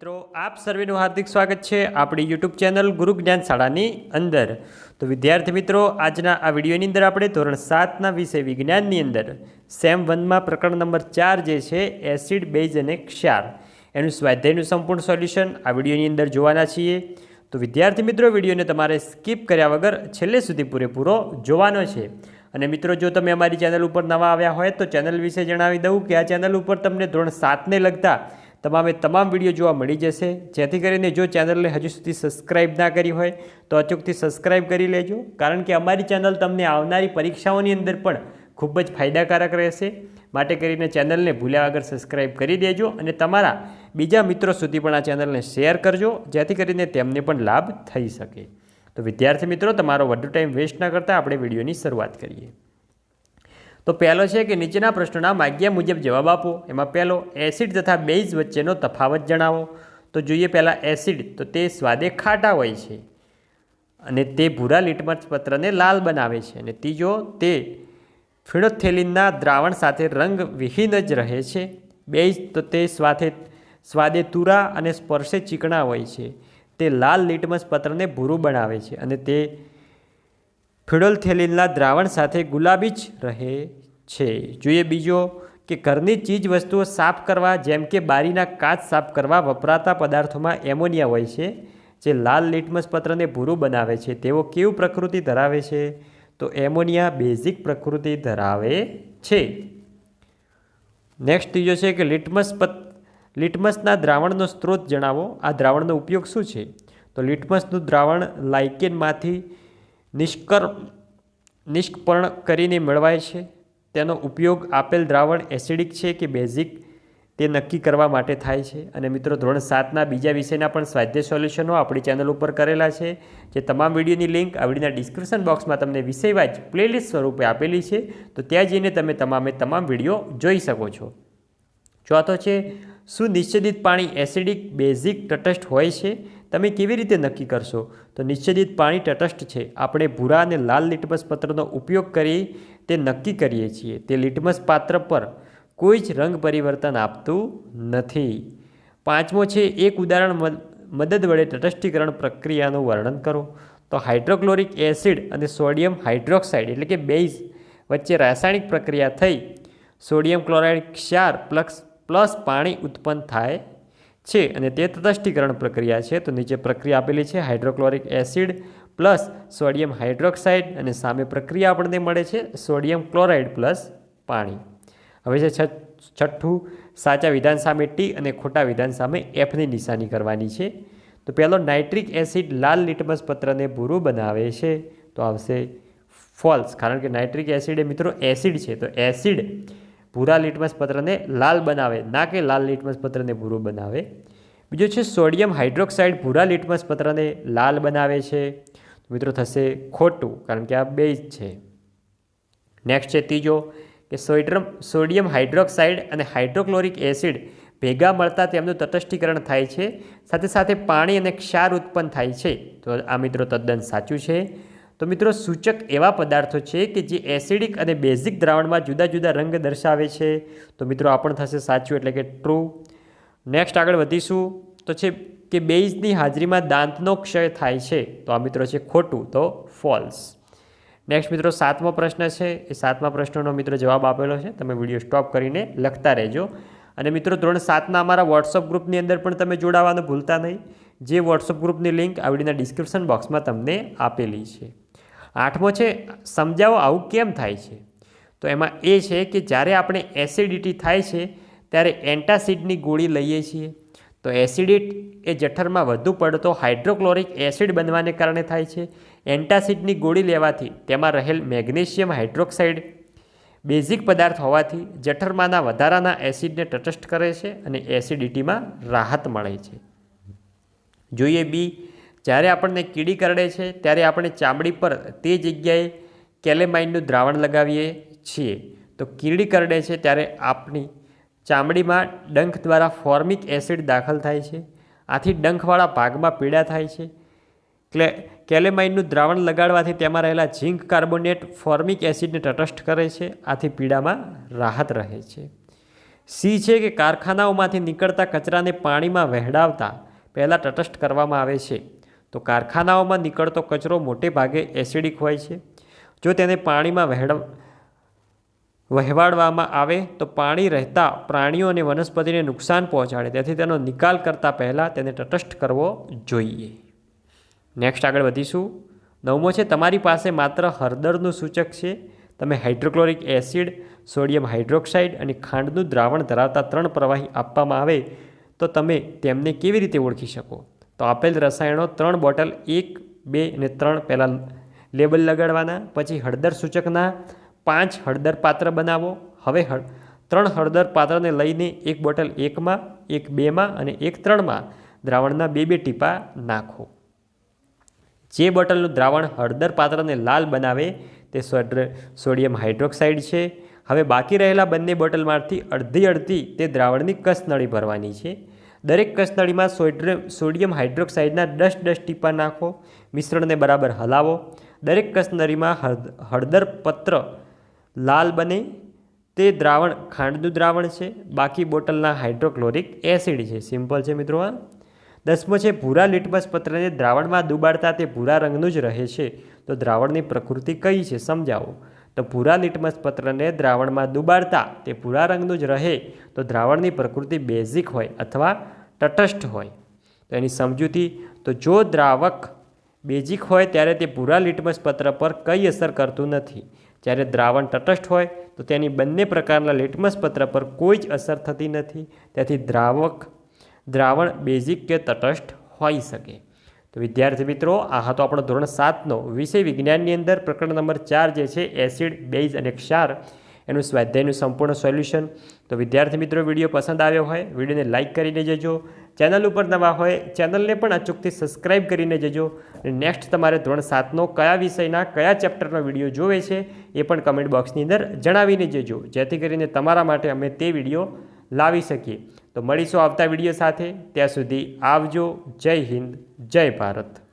મિત્રો, આપ સર્વેનું હાર્દિક સ્વાગત છે આપણી યુટ્યુબ ચેનલ ગુરુ જ્ઞાન શાળાની અંદર. તો વિદ્યાર્થી મિત્રો, આજના આ વિડીયોની અંદર આપણે ધોરણ સાતના વિષય વિજ્ઞાનની અંદર સેમ વનમાં પ્રકરણ નંબર ચાર જે છે એસિડ બેઝ અને ક્ષાર. એનું સ્વાધ્યાયનું સંપૂર્ણ સોલ્યુશન આ વિડીયોની અંદર જોવાના છીએ. તો વિદ્યાર્થી મિત્રો, વિડીયોને તમારે સ્કીપ કર્યા વગર છેલ્લે સુધી પૂરેપૂરો જોવાનો છે. અને મિત્રો, જો તમે અમારી ચેનલ ઉપર નવા આવ્યા હોય તો ચેનલ વિશે જણાવી દઉં કે આ ચેનલ ઉપર તમને ધોરણ સાતને લગતા તમામે તમામ વીડિયો જોવા મળી જશે. જેથી કરીને જો ચેનલને હજુ સુધી સબસ્ક્રાઇબ ના કરી હોય, તો અચૂકથી સબસ્ક્રાઇબ કરી લેજો. કારણ કે અમારી ચેનલ તમને આવનારી પરીક્ષાઓની અંદર પણ ખૂબ જ ફાયદાકારક રહેશે. માટે કરીને ચેનલને ભૂલ્યા વગર સબસ્ક્રાઇબ કરી દેજો અને તમારા બીજા મિત્રો સુધી પણ આ ચેનલને શેર કરજો, જેથી કરીને તેમને પણ લાભ થઈ શકે. તો વિદ્યાર્થી મિત્રો, તમારો વધુ ટાઈમ વેસ્ટ ના કરતાં આપણે વિડીયોની શરૂઆત કરીએ. તો પહેલો છે કે નીચેના પ્રશ્નોના માગ્યા મુજબ જવાબ આપો. એમાં પહેલો, એસિડ તથા બેઝ વચ્ચેનો તફાવત જણાવો. તો જોઈએ પહેલાં એસિડ, તો તે સ્વાદે ખાટા હોય છે અને તે ભૂરા લિટમસ પત્રને લાલ બનાવે છે. અને ત્રીજો, તે ફિણોથેલિનના દ્રાવણ સાથે રંગ વિહીન જ રહે છે. બેઝ, તો તે સ્વાથે, સ્વાદે તુરા અને સ્પર્શે ચીકણા હોય છે. તે લાલ લિટમસ પત્રને ભૂરું બનાવે છે અને તે ફિડોલથેલિનના દ્રાવણ સાથે ગુલાબી જ રહે છે. જોઈએ બીજો કે ઘરની ચીજ વસ્તુઓ સાફ કરવા જેમ કે બારીના કાચ સાફ કરવા વપરાતા પદાર્થોમાં એમોનિયા હોય છે, જે લાલ લિટમસ પત્રને ભૂરું બનાવે છે. તેઓ કેવું પ્રકૃતિ ધરાવે છે? તો એમોનિયા બેઝિક પ્રકૃતિ ધરાવે છે. નેક્સ્ટ ત્રીજો છે કે લિટમસ પત, લિટમસના દ્રાવણનો સ્ત્રોત જણાવો. આ દ્રાવણનો ઉપયોગ શું છે? તો લિટમસનું દ્રાવણ લાઇકેનમાંથી નિષ્કર નિષ્કર્ણ કરીને મેળવાય છે. તેનો ઉપયોગ આપેલ દ્રાવણ એસિડિક છે કે બેઝિક તે નક્કી કરવા માટે થાય છે. અને મિત્રો, ધોરણ સાતના બીજા વિષયના પણ સ્વાધ્યાય સોલ્યુશનો આપણી ચેનલ ઉપર કરેલા છે, જે તમામ વિડીયોની લિંક આવડીના ડિસ્ક્રિપ્શન બોક્સમાં તમને વિષયવાઇઝ પ્લેલિસ્ટ સ્વરૂપે આપેલી છે. તો ત્યાં જઈને તમે તમામે તમામ વીડિયો જોઈ શકો છો. ચોથો છે શું નિશ્ચિત પાણી એસિડિક બેઝિક તટસ્થ હોય છે, તમે કેવી રીતે નક્કી કરશો? તો નિશ્ચિત પાણી તટસ્થ છે. આપણે ભૂરા અને લાલ લિટમસ પત્રનો ઉપયોગ કરી તે નક્કી કરીએ છીએ. તે લિટમસ પાત્ર પર કોઈ જ રંગ પરિવર્તન આપતું નથી. પાંચમો છે, એક ઉદાહરણ મદદ વડે તટસ્થીકરણ પ્રક્રિયાનું વર્ણન કરો. તો હાઇડ્રોક્લોરિક એસિડ અને સોડિયમ હાઇડ્રોક્સાઇડ એટલે કે બેઝ વચ્ચે રાસાયણિક પ્રક્રિયા થઈ. સોડિયમ ક્લોરાઇડ ક્ષાર પ્લસ પ્લસ પાણી ઉત્પન્ન થાય છે અને તે તટસ્થીકરણ પ્રક્રિયા છે. તો નીચે પ્રક્રિયા આપેલી છે, hydrochloric acid plus sodium hydroxide અને સામે પ્રક્રિયા આપણને મળે છે, સોડિયમ ક્લોરાઇડ પ્લસ પાણી. હવે છે છઠ્ઠું, સાચા વિધાન સામે ટી અને ખોટા વિધાન સામે એફની નિશાની કરવાની છે. તો પહેલો, નાઇટ્રિક એસિડ લાલ લિટમસ પત્રને ભૂરું બનાવે છે. તો આવશે ફોલ્સ. કારણ કે નાઇટ્રિક એસિડ એ મિત્રો એસિડ છે. તો એસિડ ભૂરા લિટમસ પત્રને લાલ બનાવે. ના કે લાલ લિટમસ પત્રને ભૂરું બનાવે. બીજો છે, સોડિયમ હાઇડ્રોક્સાઇડ ભૂરા લિટમસ પત્રને લાલ બનાવે છે. મિત્રો થશે ખોટું, કારણ કે આ બેઝ છે. નેક્સ્ટ છે, ત્રીજો, કે સોડિયમ સોડિયમ હાઇડ્રોક્સાઇડ અને હાઇડ્રોક્લોરિક એસિડ ભેગા મળતા તેમનું તટસ્થીકરણ થાય છે. સાથે સાથે પાણી અને ક્ષાર ઉત્પન્ન થાય છે. તો આ મિત્રો તદ્દન સાચું છે. તો મિત્રો, સૂચક એવા પદાર્થો છે કે જે એસિડિક અને બેઝિક દ્રાવણમાં જુદા જુદા રંગ દર્શાવે છે. તો મિત્રો, આ પણ થશે સાચું એટલે કે ટ્રુ નેક્સ્ટ આગળ વધીશું. તો છે કે બેઝની હાજરીમાં દાંતનો ક્ષય થાય છે. તો આ મિત્રો છે ખોટું. તો ફોલ્સ નેક્સ્ટ મિત્રો, સાતમો પ્રશ્ન છે. એ સાતમા પ્રશ્નનો મિત્રો જવાબ આપેલો છે. તમે વીડિયો સ્ટોપ કરીને લખતા રહેજો. અને મિત્રો, ધોરણ સાતના અમારા વોટ્સઅપ ગ્રુપની અંદર પણ તમે જોડાવાનું ભૂલતા નહીં. જે વોટ્સઅપ ગ્રુપની લિંક આવડીના ડિસ્ક્રિપ્શન બોક્સમાં તમને આપેલી છે. આઠમો છે, સમજાવો આવું કેમ થાય છે? તો એમાં એ છે કે જ્યારે આપણે એસિડિટી થાય છે, ત્યારે એન્ટાસિડની ગોળી લઈએ છીએ. તો એસિડિટ એ જઠરમાં વધુ પડતો હાઇડ્રોક્લોરિક એસિડ બનવાને કારણે થાય છે. એન્ટાસિડની ગોળી લેવાથી તેમાં રહેલ મેગ્નેશિયમ હાઇડ્રોક્સાઇડ બેઝિક પદાર્થ હોવાથી જઠરમાંના વધારાના એસિડને તટસ્થ કરે છે અને એસિડિટીમાં રાહત મળે છે. જોઈએ બી જ્યારે આપણને કીડી કરડે છે, ત્યારે આપણે ચામડી પર તે જગ્યાએ કેલેમાઇનનું દ્રાવણ લગાવીએ છીએ. તો કીડી કરડે છે ત્યારે આપણી ચામડીમાં ડંખ દ્વારા ફોર્મિક એસિડ દાખલ થાય છે. આથી ડંખવાળા ભાગમાં પીડા થાય છે. ક્લે કેલેમાઇનનું દ્રાવણ લગાડવાથી તેમાં રહેલા ઝીંક કાર્બોનેટ ફોર્મિક એસિડને તટસ્થ કરે છે, આથી પીડામાં રાહત રહે છે. સી છે કે કારખાનાઓમાંથી નીકળતા કચરાને પાણીમાં વહેડાવતા પહેલાં તટસ્થ કરવામાં આવે છે. તો કારખાનાઓમાં નીકળતો કચરો મોટે ભાગે એસિડિક હોય છે. જો તેને પાણીમાં વહેડ વહેવાડવામાં આવે તો પાણી રહેતા પ્રાણીઓ અને વનસ્પતિને નુકસાન પહોંચાડે. તેથી તેનો નિકાલ કરતાં પહેલાં તેને તટસ્થ કરવો જોઈએ. નેક્સ્ટ આગળ વધીશું. નવમો છે, તમારી પાસે માત્ર હળદરનું સૂચક છે. તમે હાઇડ્રોક્લોરિક એસિડ, સોડિયમ હાઇડ્રોક્સાઇડ અને ખાંડનું દ્રાવણ ધરાવતા ત્રણ પ્રવાહી આપવામાં આવે તો તમે તેમને કેવી રીતે ઓળખી શકો? તો આપેલ રસાયણો ત્રણ બોટલ એક, બે અને ત્રણ પહેલાં લેબલ લગાડવાના, પછી હળદર સૂચકના, પાંચ હળદર પાત્ર બનાવો. હવે હળ, ત્રણ હળદર પાત્રને લઈને એક બોટલ એકમાં, એક બેમાં અને એક ત્રણમાં દ્રાવણના બે બે ટીપા નાખો. જે બોટલનું દ્રાવણ હળદર પાત્રને લાલ બનાવે તે સોડ- સોડિયમ હાઇડ્રોક્સાઇડ છે. હવે બાકી રહેલા બંને બોટલમાંથી અડધી અડધી તે દ્રાવણની કસનળી ભરવાની છે. દરેક કસનળીમાં સોડ્ર- સોડિયમ હાઇડ્રોક્સાઇડના દસ દસ ટીપા નાખો, મિશ્રણને બરાબર હલાવો. દરેક કસનળીમાં હળદ- હળદર પત્ર લાલ બને. તે દ્રાવણ, ખાંડનું દ્રાવણ છે. બાકી બોટલના હાઇડ્રોક્લોરિક એસિડ છે. સિમ્પલ છે મિત્રો આ દસમો છે, ભૂરા લિટમસ પત્રને દ્રાવણમાં ડૂબાડતા તે ભૂરા રંગનું જ રહે છે. તો દ્રાવણની પ્રકૃતિ કઈ છે સમજાવો. તો ભૂરા લિટમસ પત્રને દ્રાવણમાં દુબાડતા તે ભૂરા રંગનું જ રહે. તો દ્રાવણની પ્રકૃતિ બેઝિક હોય અથવા તટસ્થ હોય. તો એની સમજૂતી, તો જો દ્રાવક બેઝિક હોય ત્યારે તે ભૂરા લિટમસ પત્ર પર કંઈ અસર કરતું નથી. જ્યારે દ્રાવણ તટસ્થ હોય, તો તેની બંને પ્રકારના લિટમસ પત્ર પર કોઈ જ અસર થતી નથી. તેથી દ્રાવક, દ્રાવણ બેઝિક કે તટસ્થ હોઈ શકે. તો વિદ્યાર્થી મિત્રો, આ હતો આપણો ધોરણ સાતનો વિષય વિજ્ઞાનની અંદર. પ્રકરણ નંબર ચાર જે છે, એસિડ, બેઝ અને ક્ષાર. એનું સ્વાધ્યાયનું સંપૂર્ણ સોલ્યુશન. તો વિદ્યાર્થી મિત્રો, વીડિયો પસંદ આવ્યો હોય, વિડીયોને લાઇક કરીને જજો. ચેનલ ઉપર નવા હોય, ચેનલને પણ અચૂકથી સબસ્ક્રાઇબ કરીને જજો. અને નેક્સ્ટ તમારે ધોરણ સાતનો કયા વિષયના, કયા ચેપ્ટરનો વીડિયો જોવે છે, એ પણ કમેન્ટ બોક્સની અંદર જણાવીને જજો. જેથી કરીને તમારા માટે અમે તે વીડિયો લાવી શકીએ. તો મળીશું આવતા વીડિયો સાથે. ત્યાં સુધી આવજો. જય હિન્દ, જય ભારત.